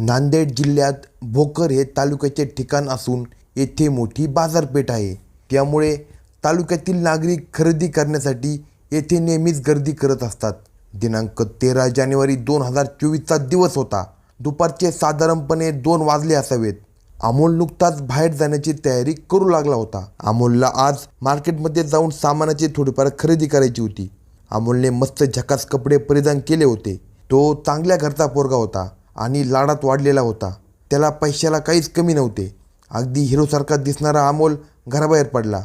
नांदेड जिल्ह्यात भोकर हे तालुक्याचे ठिकाण असून येथे मोठी बाजारपेठ आहे. त्यामुळे तालुक्यातील नागरिक खरेदी करण्यासाठी येथे नेहमीच गर्दी करत असतात. दिनांक तेरा जानेवारी दोन हजार चोवीसचा दिवस होता. दुपारचे साधारणपणे दोन वाजले असावेत. अमोल नुकताच बाहेर जाण्याची तयारी करू लागला होता. अमोलला आज मार्केटमध्ये जाऊन सामानाची थोडीफार खरेदी करायची होती. अमोलने मस्त झकास कपडे परिधान केले होते. तो चांगल्या घरचा पोरगा होता. आणि लाडात वाढलेला होता. त्याला पैशाला काहीच कमी नव्हते. अगदी हिरोसारखा दिसणारा अमोल घराबाहेर पडला.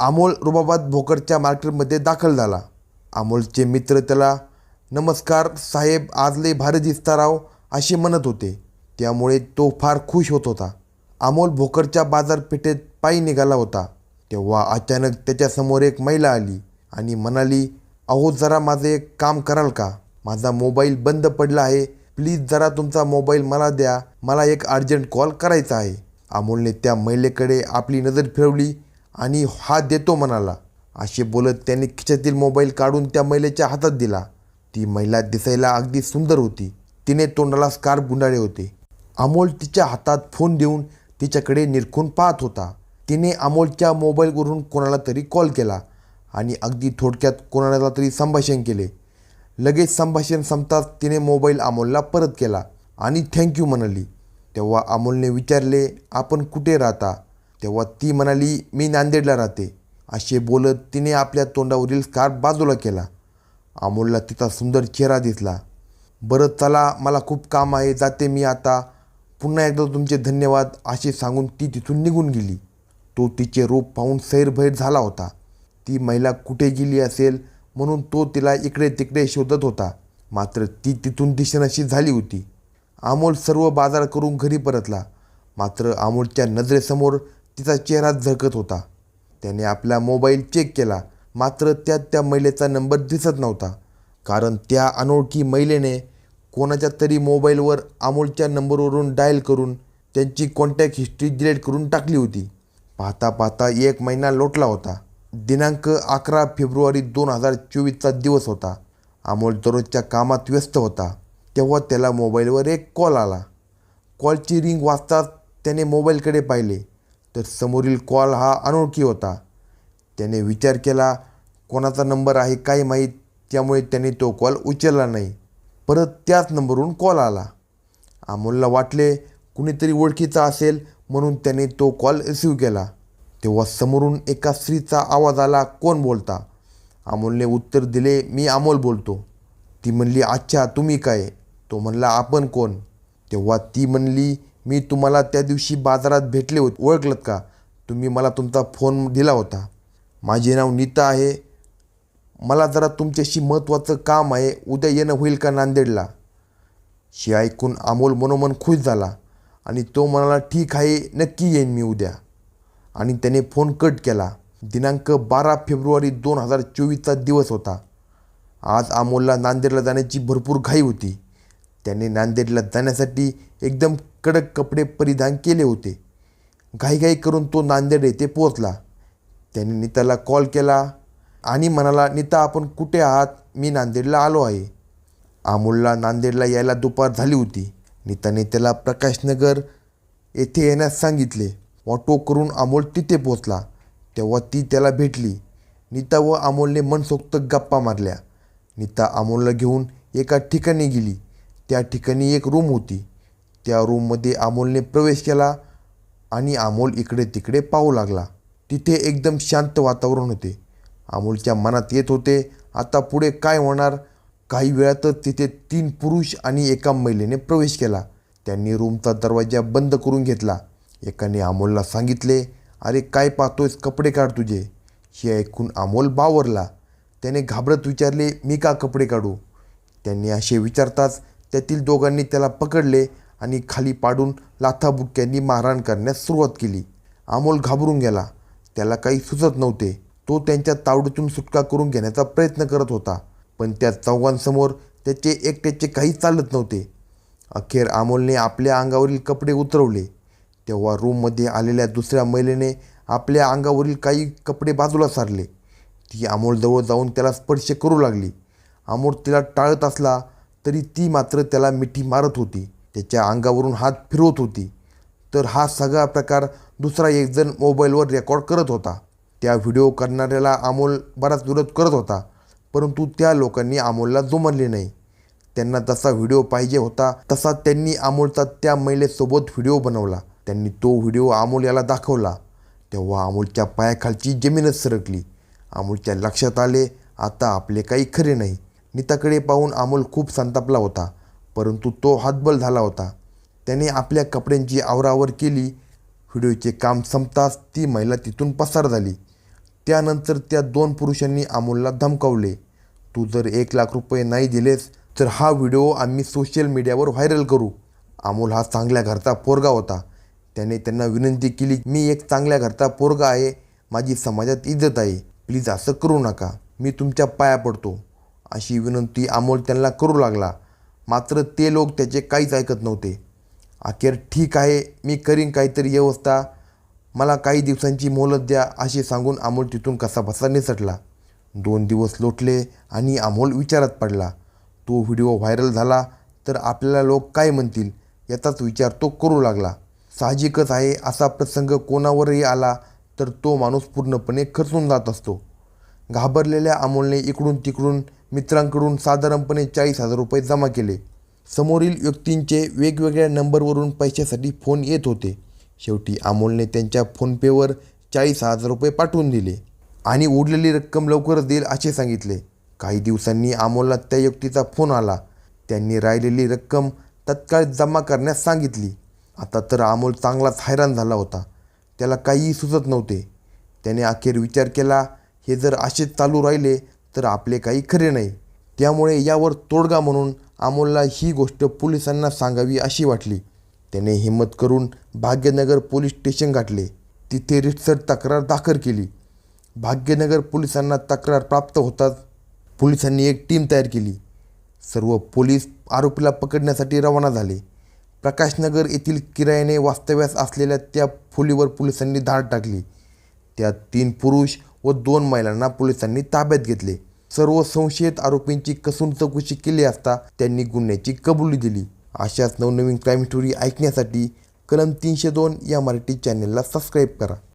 अमोल रुबाबाद भोकरच्या मार्केटमध्ये दाखल झाला. अमोलचे मित्र त्याला नमस्कार साहेब आज लय भारी दिसता राव असे म्हणत होते. त्यामुळे तो फार खुश होत होता. अमोल भोकरच्या बाजारपेठेत पायी निघाला होता. तेव्हा अचानक त्याच्यासमोर एक महिला आली आणि म्हणाली अहो जरा माझं एक काम कराल का? माझा मोबाईल बंद पडला आहे प्लीज जरा तुमचा मोबाईल मला द्या. मला एक अर्जंट कॉल करायचा आहे. अमोलने त्या महिलेकडे आपली नजर फिरवली आणि हा देतो म्हणाला. असे बोलत त्याने खिशातील मोबाईल काढून त्या महिलेच्या हातात दिला. ती महिला दिसायला अगदी सुंदर होती. तिने तोंडाला स्कार्फ गुंडाळे होते. अमोल तिच्या हातात फोन देऊन तिच्याकडे निरखून पाहत होता. तिने अमोलच्या मोबाईलवरून कोणाला तरी कॉल केला आणि अगदी थोडक्यात कोणाला तरी संभाषण केले. लगेच संभाषण संपताच तिने मोबाईल अमोलला परत केला आणि थँक्यू म्हणाली. तेव्हा अमोलने विचारले आपण कुठे राहता? तेव्हा ती म्हणाली मी नांदेडला राहते. असे बोलत तिने आपल्या तोंडावरील स्कार्फ बाजूला केला. अमोलला तिचा सुंदर चेहरा दिसला. बरं चला मला खूप काम आहे जाते मी आता. पुन्हा एकदा तुमचे धन्यवाद असे सांगून ती तिथून निघून गेली. तो तिचे रूप पाहून सैरभैर झाला होता. ती महिला कुठे गेली असेल म्हणून तो तिला इकडे तिकडे शोधत होता. मात्र ती तिथून दिशेनशी झाली होती. अमोल सर्व बाजार करून घरी परतला. मात्र अमोलच्या नजरेसमोर तिचा चेहरा झळकत होता. त्याने आपला मोबाईल चेक केला. मात्र त्यात त्या महिलेचा नंबर दिसत नव्हता. कारण त्या अनोळखी महिलेने कोणाच्या तरी मोबाईलवर अमोलच्या नंबरवरून डायल करून त्यांची कॉन्टॅक्ट हिस्ट्री डिलीट करून टाकली होती. पाहता पाहता एक महिना लोटला होता. दिनांक अकरा फेब्रुवारी दोन हजार चोवीसचा दिवस होता. अमोल दररोजच्या कामात व्यस्त होता. तेव्हा त्याला मोबाईलवर एक कॉल आला. कॉलची रिंग वाजताच त्याने मोबाईलकडे पाहिले. तर समोरील कॉल हा अनोळखी होता. त्याने विचार केला कोणाचा नंबर आहे काय माहीत? त्यामुळे त्याने तो कॉल उचलला नाही. परत त्याच नंबरवरून कॉल आला. अमोलला वाटले कुणीतरी ओळखीचा असेल म्हणून त्याने तो कॉल रिसीव केला. तेव्हा समोरून एका स्त्रीचा आवाज आला कोण बोलता? अमोलने उत्तर दिले मी अमोल बोलतो. ती म्हणली अच्छा तुम्ही काय? तो म्हणला आपण कोण? तेव्हा ती म्हणली मी तुम्हाला त्या दिवशी बाजारात भेटले होते. ओळखलत का? तुम्ही मला तुमचा फोन दिला होता. माझे नाव नीता आहे. मला जरा तुमच्याशी महत्त्वाचं काम आहे. उद्या येणं होईल का नांदेडला? शी ऐकून अमोल मनोमन खुश झाला आणि तो म्हणाला ठीक आहे नक्की येईन मी उद्या. आणि त्याने फोन कट केला. दिनांक बारा फेब्रुवारी दोन हजार चोवीसचा दिवस होता. आज अमोलला नांदेडला जाण्याची भरपूर घाई होती. त्याने नांदेडला जाण्यासाठी एकदम कडक कपडे परिधान केले होते. घाईघाई करून तो नांदेड येथे पोहोचला. त्याने नीताला कॉल केला आणि म्हणाला नीता आपण कुठे आहात? मी नांदेडला आलो आहे. अमोलला नांदेडला यायला दुपार झाली होती. नीताने त्याला प्रकाशनगर येथे येण्यास सांगितले. ऑटो करून अमोल तिथे पोचला तेव्हा ती त्याला भेटली. नीता व अमोलने मनसोक्त गप्पा मारल्या. नीता अमोलला घेऊन एका ठिकाणी गेली. त्या ठिकाणी एक रूम होती. त्या रूममध्ये अमोलने प्रवेश केला आणि अमोल इकडे तिकडे पाहू लागला. तिथे एकदम शांत वातावरण होते. अमोलच्या मनात येत होते आता पुढे काय होणार? काही वेळातच तिथे तीन पुरुष आणि एका महिलेने प्रवेश केला. त्यांनी रूमचा दरवाजा बंद करून घेतला. एकाने अमोलला सांगितले अरे काय पाहतोयस? कपडे काढ तुझे. हे ऐकून अमोल बावरला. त्याने घाबरत विचारले मी का कपडे काढू? त्यांनी असे विचारताच त्यातील दोघांनी त्याला पकडले आणि खाली पाडून लाथाबुक्क्यांनी मारहाण करण्यास सुरुवात केली. अमोल घाबरून गेला. त्याला काही सुचत नव्हते. तो त्यांच्या तावडीतून सुटका करून घेण्याचा प्रयत्न करत होता पण त्या चौघांसमोर त्याचे एकट्याचे काही चालत नव्हते. अखेर अमोलने आपल्या अंगावरील कपडे उतरवले. तेव्हा रूममध्ये आलेल्या दुसऱ्या महिलेने आपल्या अंगावरील काही कपडे बाजूला सारले. ती अमोलजवळ जाऊन त्याला स्पर्श करू लागली. अमोल तिला टाळत असला तरी ती मात्र त्याला मिठी मारत होती. त्याच्या अंगावरून हात फिरवत होती. तर हा सगळा प्रकार दुसरा एकजण मोबाईलवर रेकॉर्ड करत होता. त्या व्हिडिओ करणाऱ्याला अमोल बराच विरोध करत होता. परंतु त्या लोकांनी अमोलला जुमानले नाही. त्यांना तसा व्हिडिओ पाहिजे होता तसा त्यांनी अमोलचा त्या महिलेसोबत व्हिडिओ बनवला. त्यांनी तो व्हिडिओ अमोल याला दाखवला. तेव्हा अमोलच्या पायाखालची जमीनच सरकली. अमोलच्या लक्षात आले आता आपले काही खरे नाही. नीताकडे पाहून अमोल खूप संतापला होता परंतु तो हातबल झाला होता. त्याने आपल्या कपड्यांची आवरावर केली. व्हिडिओचे काम संपताच ती महिला तिथून पसार झाली. त्यानंतर त्या दोन पुरुषांनी अमोलला धमकावले तू जर एक लाख रुपये नाही दिलेस तर हा व्हिडिओ आम्ही सोशल मीडियावर व्हायरल करू. अमोल हा चांगल्या घरचा पोरगा होता. त्याने त्यांना विनंती केली मी एक चांगल्या घरचा पोरगा आहे माझी समाजात इज्जत आहे. प्लीज असं करू नका. मी तुमच्या पाया पडतो. अशी विनंती अमोल त्यांना करू लागला. मात्र ते लोक त्याचे काहीच ऐकत नव्हते. अखेर ठीक आहे मी करीन काहीतरी व्यवस्था. मला काही दिवसांची मोहलत द्या असे सांगून अमोल तिथून कसाबसा निसटला. दोन दिवस लोटले आणि अमोल विचारात पडला. तो व्हिडिओ व्हायरल झाला तर आपल्याला लोक काय म्हणतील? याचाच विचार तो करू लागला. साहजिकच आहे असा प्रसंग कोणावरही आला तर तो माणूस पूर्णपणे खचून जात असतो. घाबरलेल्या अमोलने इकडून तिकडून मित्रांकडून साधारणपणे चाळीस हजार रुपये जमा केले. समोरील व्यक्तींचे वेगवेगळ्या नंबरवरून पैशासाठी फोन येत होते. शेवटी अमोलने त्यांच्या फोनपेवर चाळीस हजार रुपये पाठवून दिले आणि उरलेली रक्कम लवकरच देईल असे सांगितले. काही दिवसांनी अमोलला त्या व्यक्तीचा फोन आला. त्यांनी राहिलेली रक्कम तत्काळ जमा करण्यास सांगितली. आता तर अमोल चांगलाच हैराण झाला होता. त्याला काहीही सुचत नव्हते. त्याने अखेर विचार केला हे जर असेच चालू राहिले तर आपले काही खरे नाही. त्यामुळे यावर तोडगा म्हणून अमोलला ही गोष्ट पोलिसांना सांगावी अशी वाटली. त्याने हिंमत करून भाग्यनगर पोलीस स्टेशन गाठले. तिथे रितसर तक्रार दाखल केली. भाग्यनगर पोलिसांना तक्रार प्राप्त होताच पोलिसांनी एक टीम तयार केली. सर्व पोलीस आरोपीला पकडण्यासाठी रवाना झाले. प्रकाशनगर येथील किरायाने वास्तव्यास असलेल्या त्या खोलीवर पोलिसांनी धाड टाकली. त्यात तीन पुरुष व दोन महिलांना पोलिसांनी ताब्यात घेतले. सर्व संशयित आरोपींची कसून चौकशी केली असता त्यांनी गुन्ह्याची कबुली दिली. अशाच नवनवीन क्राईम स्टोरी ऐकण्यासाठी कलम तीनशे दोन या मराठी चॅनेलला सबस्क्राईब करा.